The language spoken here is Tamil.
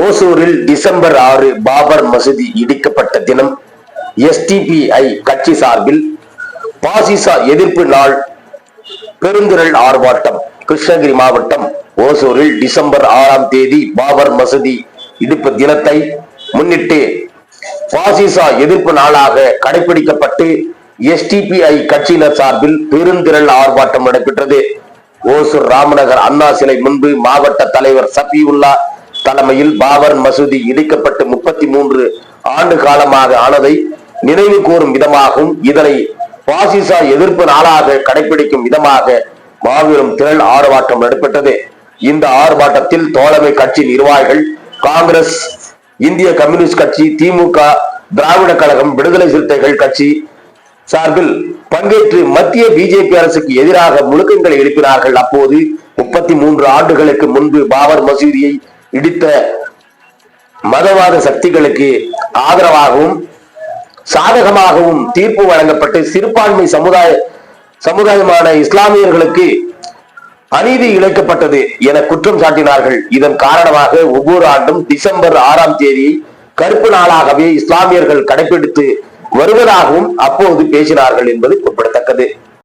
ஓசூரில் டிசம்பர் ஆறு பாபர் மசூதி இடிக்கப்பட்ட தினம் எஸ்டிபிஐ கட்சி சார்பில் பாசிசா எதிர்ப்பு நாள் பெருந்திரள் ஆர்ப்பாட்டம். கிருஷ்ணகிரி மாவட்டம் ஓசூரில் டிசம்பர் ஆறாம் தேதி பாபர் மசூதி இடிப்பு தினத்தை முன்னிட்டு பாசிசா எதிர்ப்பு நாளாக கடைபிடிக்கப்பட்ட எஸ்டிபிஐ கட்சியினர் சார்பில் பெருந்திரள் ஆர்ப்பாட்டம் நடைபெற்றது. ஓசூர் ராமநகர் அண்ணா சிலை முன்பு மாவட்ட தலைவர் சபியுல்லா தலைமையில் பாபர் மசூதி இடிக்கப்பட்டு முப்பத்தி மூன்று ஆண்டு காலமாக ஆனதை நினைவு கூறும் விதமாகவும் இதனை பாசிச எதிர்ப்பு நாளாக கடைபிடிக்கும் விதமாக மாபெரும் திரள் ஆர்ப்பாட்டம் நடைபெற்றது. இந்த ஆர்ப்பாட்டத்தில் தோழமை கட்சி நிர்வாகிகள் காங்கிரஸ் இந்திய கம்யூனிஸ்ட் கட்சி திமுக திராவிட கழகம் விடுதலை சிறுத்தைகள் கட்சி சார்பில் பங்கேற்று மத்திய பிஜேபி அரசுக்கு எதிராக முழுக்கங்களை எழுப்பினார்கள். அப்போது முப்பத்தி மூன்று ஆண்டுகளுக்கு முன்பு பாபர் மசூதியை இடித்த மதவாத சக்திகளுக்கு ஆதரவாகவும் சாதகமாகவும் தீர்ப்பு வழங்கப்பட்டு சிறுபான்மை சமுதாய சமுதாயமான இஸ்லாமியர்களுக்கு அநீதி இழைக்கப்பட்டது என குற்றம் சாட்டினார்கள். இதன் காரணமாக ஒவ்வொரு ஆண்டும் டிசம்பர் ஆறாம் தேதியை கருப்பு நாளாகவே இஸ்லாமியர்கள் கடைபிடித்து வருவதாகவும் அப்போது பேசினார்கள் என்பது குறிப்பிடத்தக்கது.